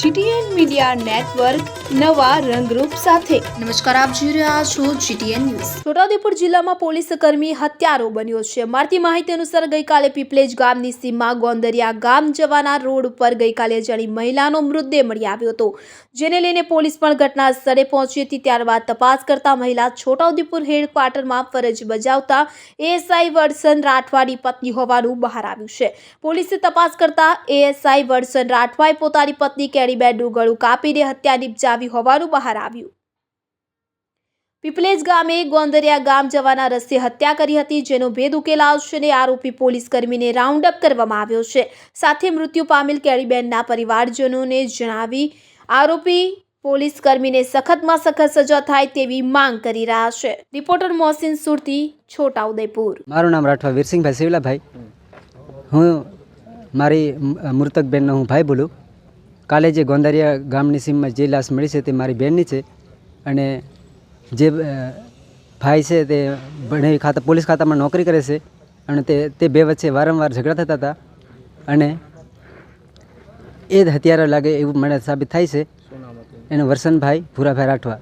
GTN media network નવા રંગરૂપ સાથે. નમસ્કાર આપ જોઈ રહ્યા છો જીટીએન ન્યૂઝ. છોટાઉદેપુર જિલ્લામાં પોલીસ કર્મી હત્યારો બન્યો છે. મળતી માહિતી અનુસાર ગઈકાલે પીપલેજ ગામની સીમા ગોંદરિયા ગામ જવાના રોડ ઉપર ગઈકાલે અજાણી મહિલાનો મૃતદેહ મળી આવ્યો હતો. જેને લઈને પોલીસ પણ ઘટના સ્થળે પહોંચી હતી. ત્યારબાદ તપાસ કરતા મહિલા છોટાઉદેપુર હેડક્વાર્ટરમાં ફરજ બજાવતા એએસઆઈ વડસન રાઠવાની પત્ની હોવાનું બહાર આવ્યું છે. પોલીસે તપાસ કરતા એએસઆઈ વડસન રાઠવાએ પોતાની પત્ની કેરીબેનનું ગળું કાપીને હત્યા નિપજાવી હોવાનું બહાર આવ્યું. પીપલેજ ગામે ગોંદરિયા ગામ જવાના રસ્તે હત્યા કરી હતી, જેનો ભેદ ઉકેલાવશે અને આરોપી પોલીસ કર્મીને રાઉન્ડ કરવામાં આવ્યો છે. સાથે મૃત્યુ પામેલ કેળીબેનના પરિવારજનોને જણાવી, આરોપી પોલીસ કર્મીને સખતમાં સખત સજા થાય તેવી માંગ કરી રહ્યા છે. રિપોર્ટર મોહસિન સુરતી, છોટાઉદેપુર. મારું નામ રાઠવા વીરસિંહભાઈ સિવલાભાઈ. હું મારી મૃતક બેનનો હું ભાઈ બોલું. કાલે જે ગોંદારિયા ગામની સીમમાં જે લાશ મળી છે તે મારી બહેનની છે અને જે ભાઈ છે તે ભણે ખાતા, પોલીસ ખાતામાં નોકરી કરે છે અને તે તે બે વચ્ચે વારંવાર ઝઘડા થતા હતા અને એ જ હત્યારા લાગે એવું મને સાબિત થાય છે. એનું વરસનભાઈ ભૂરાભાઈ રાઠવા.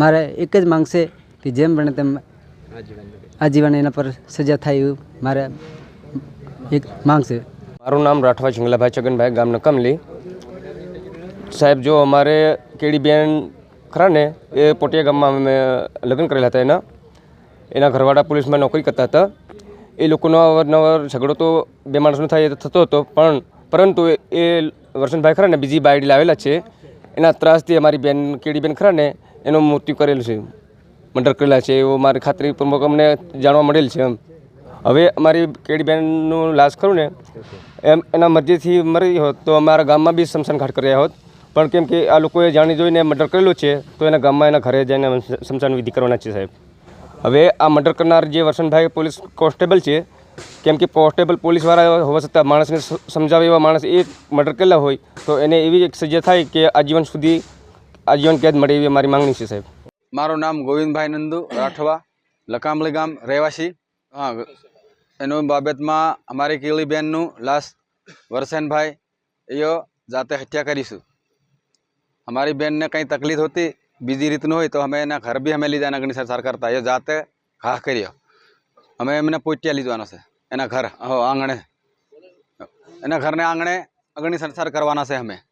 મારે એક જ માંગ કે જેમ બને તેમ આજીવન એના પર સજા થાય એવું મારે એક માંગ છે. મારું નામ રાઠવા જંગલાભાઈ છગનભાઈ ગામ નકમલી સાહેબ, જો અમારે કેડીબેન ખરા ને, એ પોટિયા ગામમાં અમે લગ્ન કરેલા હતા એના. એના ઘરવાળા પોલીસમાં નોકરી કરતા હતા. એ લોકોનો અવારનવાર ઝઘડો તો બે માણસનો થાય એ થતો હતો, પણ પરંતુ એ- વર્ષનભાઈ ખરા ને બીજી બાયડી લાવેલા છે. એના ત્રાસથી અમારી બેન કેડીબેન ખરા ને, એનું મૃત્યુ કરેલું છે. મર્ડર કરેલા છે, એવું મારી ખાતરીપૂર્વક અમને જાણવા મળેલ છે એમ. હવે અમારી કેડીબેનનું લાશ ખરું ને, એમ એના મરજીથી મરી હોત તો અમારા ગામમાં બી શમશાન ઘાટ કર્યા હોત. પણ કેમ કે આ લોકોએ જાણી જોઈને મર્ડર કરેલું છે, તો એના ગામમાં એના ઘરે જઈને શમશાન વિધિ કરવાના છે સાહેબ. હવે આ મર્ડર કરનાર જે વસંતભાઈ પોલીસ કોન્સ્ટેબલ છે, કેમ કે કોન્સ્ટેબલ પોલીસવાળા હોવા છતાં માણસને સમજાવે એવા માણસ એ મર્ડર કરેલા હોય, તો એને એવી એક સજા થાય કે આજીવન સુધી આજીવન કેદ મળે એવી મારી માંગણી છે સાહેબ. મારું નામ ગોવિંદભાઈ નંદુ, રાઠવા, લકામલી ગામ રહેવાસી. હા, એનું બાબતમાં અમારી કેળીબેનનું લાશ વરસેનભાઈ એઓ જાતે હત્યા કરીશું. અમારી બેનને કંઈ તકલીફ હોતી બીજી રીતનું હોય તો અમે એના ઘર બી અમે લીધા અગ્નિ સંસ્કાર કરતા એ જાતે ઘા કર્યો અમે એમને પોટ્યા લીધવાનો છે એના ઘર આંગણે એના ઘરને આંગણે અગ્નિ સંસાર કરવાના છે અમે